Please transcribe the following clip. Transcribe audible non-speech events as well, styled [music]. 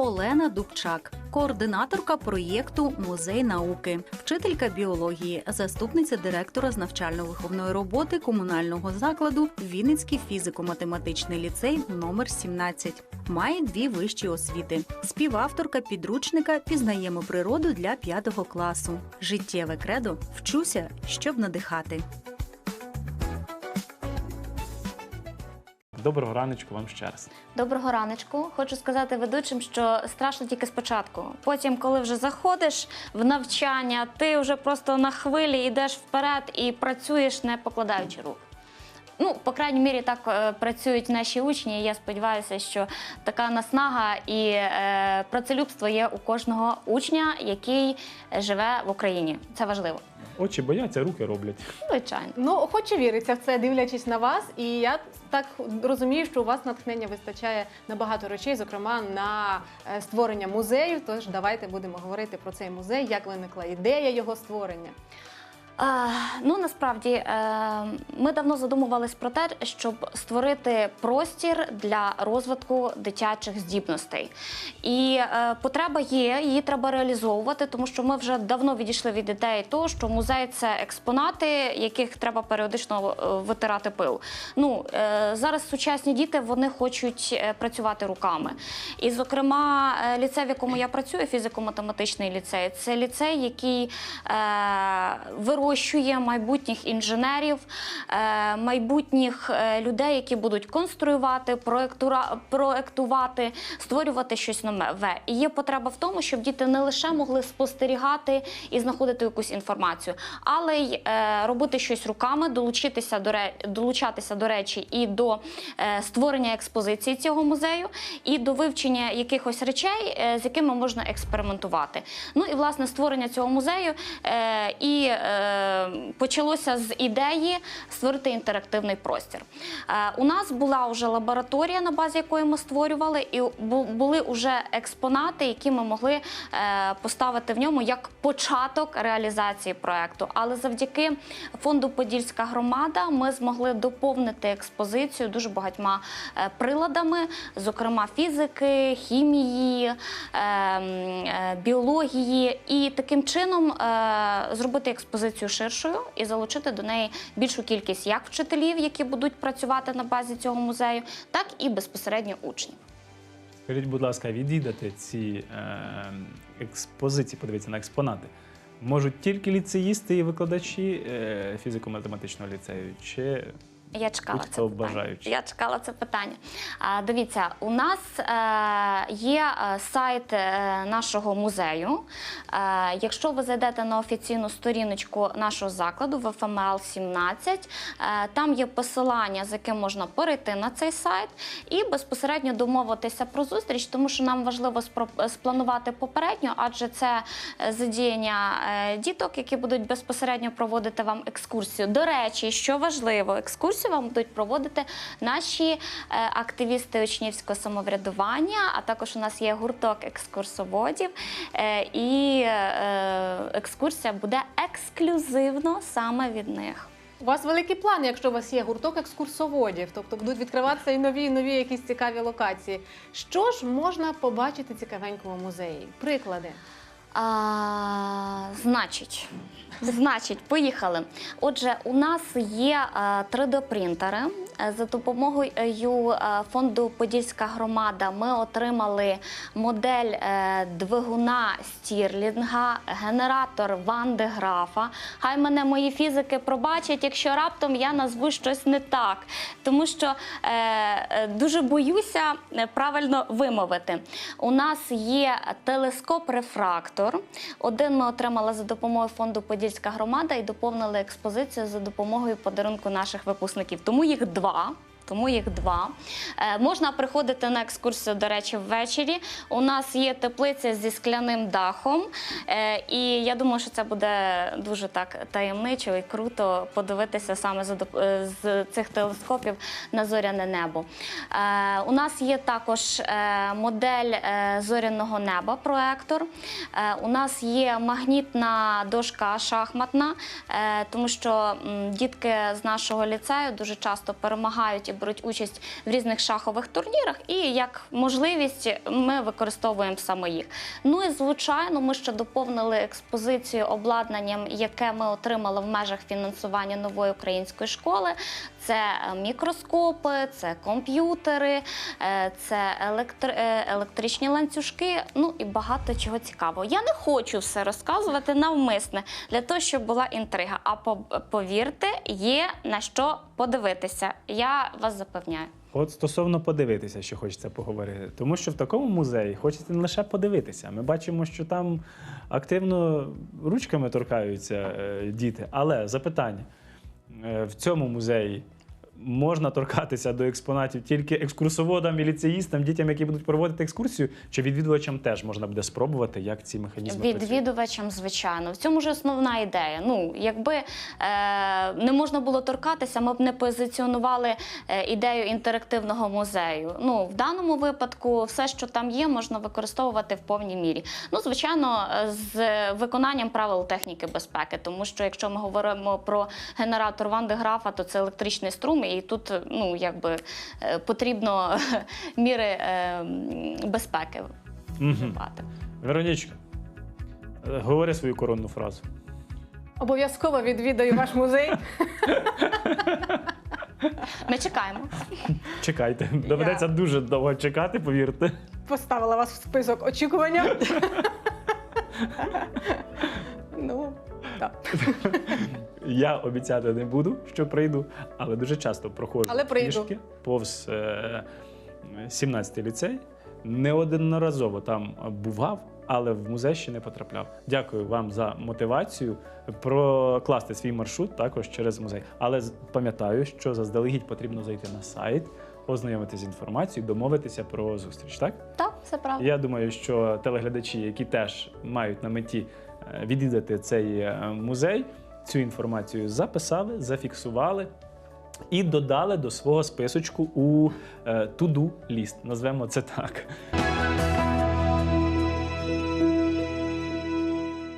Олена Дубчак, координаторка проєкту Музей науки, вчителька біології, заступниця директора з навчально-виховної роботи комунального закладу Вінницький фізико-математичний ліцей номер 17. Має дві вищі освіти. Співавторка підручника Пізнаємо природу для п'ятого класу. Життєве кредо вчуся, щоб надихати. Доброго раночку вам ще раз. Доброго раночку. Хочу сказати ведучим, що страшно тільки спочатку. Потім, коли вже заходиш в навчання, ти вже просто на хвилі йдеш вперед і працюєш, не покладаючи рук. Ну, по крайній мірі, так е, працюють наші учні. і Я сподіваюся, що така наснага і е, працелюбство є у кожного учня, який живе в Україні. Це важливо. Очі бояться, руки роблять. Звичайно. Ну, охоче віриться в це, дивлячись на вас. І я так розумію, що у вас натхнення вистачає на багато речей, зокрема на е, створення музею. Тож давайте будемо говорити про цей музей, як виникла ідея його створення. Е, ну насправді е, ми давно задумувались про те, щоб створити простір для розвитку дитячих здібностей. І е, потреба є, її треба реалізовувати, тому що ми вже давно відійшли від ідеї того, що музей це експонати, яких треба періодично витирати пил. Ну зараз сучасні діти вони хочуть працювати руками. І, зокрема, ліцей, в якому я працюю, фізико-математичний ліцей, це ліцей, який е, вирощує майбутніх інженерів, е, майбутніх е, людей, які будуть конструювати, проектувати, створювати щось нове. І є потреба в тому, щоб діти не лише могли спостерігати і знаходити якусь інформацію, але й е, робити щось руками, долучитися до долучатися до речі і до створення експозиції цього музею, і до вивчення якихось речей, з якими можна експериментувати. Ну і власне створення цього музею і почалося з ідеї створити інтерактивний простір. Е, у нас була вже лабораторія, на базі якої ми створювали, і були вже експонати, які ми могли е, поставити в ньому як початок реалізації проекту. Але завдяки фонду Подільська громада ми змогли доповнити експозицію дуже багатьма е, приладами, зокрема фізики, хімії, е, м, е, біології, і таким чином зробити експозицію ширшою і залучити до неї більшу кількість як вчителів, які будуть працювати на базі цього музею, так і безпосередньо учнів. Скажіть, будь ласка, відвідати ці е, експозиції, подивіться на експонати. Можуть тільки ліцеїсти і викладачі е, фізико-математичного ліцею, чи Я чекала це питання. Я чекала це питання. А, дивіться, у нас е, є е, сайт е, нашого музею. Е, якщо ви зайдете на офіційну сторіночку нашого закладу в ФМЛ 17, е, там є посилання, з яким можна перейти на цей сайт і безпосередньо домовитися про зустріч, тому що нам важливо спланувати попередньо, адже це е, задіяння діток, які будуть безпосередньо проводити вам екскурсію. До речі, що важливо, екскурсію вам будуть проводити наші е, активісти учнівського самоврядування. А також у нас є гурток екскурсоводів, е, і е, екскурсія буде ексклюзивно саме від них. У вас великі плани, якщо у вас є гурток екскурсоводів, тобто будуть відкриватися і нові, і нові якісь цікаві локації. Що ж можна побачити цікавенького музеї? Приклади. А, значить, значить, поїхали. Отже, у нас є 3D-принтери. Е, За допомогою е, фонду Подільська громада ми отримали модель е, двигуна Стірлінга, генератор Ван де Графа. Хай мене мої фізики пробачать, якщо раптом я назву щось не так, тому що е, е, дуже боюся е, правильно вимовити. У нас є телескоп-рефрактор. Один ми отримали за допомогою фонду Подільська громада і доповнили експозицію за допомогою подарунку наших випускників. Тому їх два. Тому їх два. Е, можна приходити на екскурсію, до речі, ввечері. У нас є теплиця зі скляним дахом. Е, і я думаю, що це буде дуже так таємничо і круто подивитися саме е, з цих телескопів на зоряне небо. У нас є також модель зоряного неба, проектор. У нас є магнітна дошка шахматна, тому що дітки з нашого ліцею дуже часто перемагають і беруть участь в різних шахових турнірах, і як можливість ми використовуємо саме їх. Ну і звичайно, ми ще доповнили експозицію обладнанням, яке ми отримали в межах фінансування нової української школи. Це е, мікроскопи, це комп'ютери, е, це електр- е, електричні ланцюжки, ну і багато чого цікавого. Я не хочу все розказувати навмисне для того, щоб була інтрига. А повірте, є на що подивитися. Я вас запевняю. От стосовно подивитися, що хочеться поговорити. Тому що в такому музеї хочеться не лише подивитися. Ми бачимо, що там активно ручками торкаються е, діти. Але запитання: Е, в цьому музеї можна торкатися до експонатів тільки екскурсоводам і ліцеїстам, дітям, які будуть проводити екскурсію, чи відвідувачам теж можна буде спробувати, як ці механізми працюють? Відвідувачам, звичайно, в цьому ж основна ідея. Ну, якби е, не можна було торкатися, ми б не позиціонували е, ідею інтерактивного музею. Ну, в даному випадку, все, що там є, можна використовувати в повній мірі. Ну, звичайно, е, з виконанням правил техніки безпеки, тому що якщо ми говоримо про генератор Ван де Графа, то це електричний струм, і тут ну, якби, е, потрібно [laughs] міри е, безпеки вживати. Веронічка, е, говори свою коронну фразу. Обов'язково відвідаю ваш музей. Ми чекаємо. Чекайте, доведеться дуже довго чекати, повірте. Поставила вас в список очікування. [laughs] ну, так. [laughs] Я обіцяти не буду, що прийду, але дуже часто проходжу Але прийду. пішки повз е, 17-й ліцей. Неодноразово там бував, але в музей ще не потрапляв. Дякую вам за мотивацію прокласти свій маршрут також через музей. Але з- пам'ятаю, що заздалегідь потрібно зайти на сайт, ознайомитися з інформацією, домовитися про зустріч. Так? Так, все правда. Я думаю, що телеглядачі, які теж мають на меті е, відвідати цей е, музей, цю інформацію записали, зафіксували і додали до свого списочку у е, to-do ліст. Назвемо це так.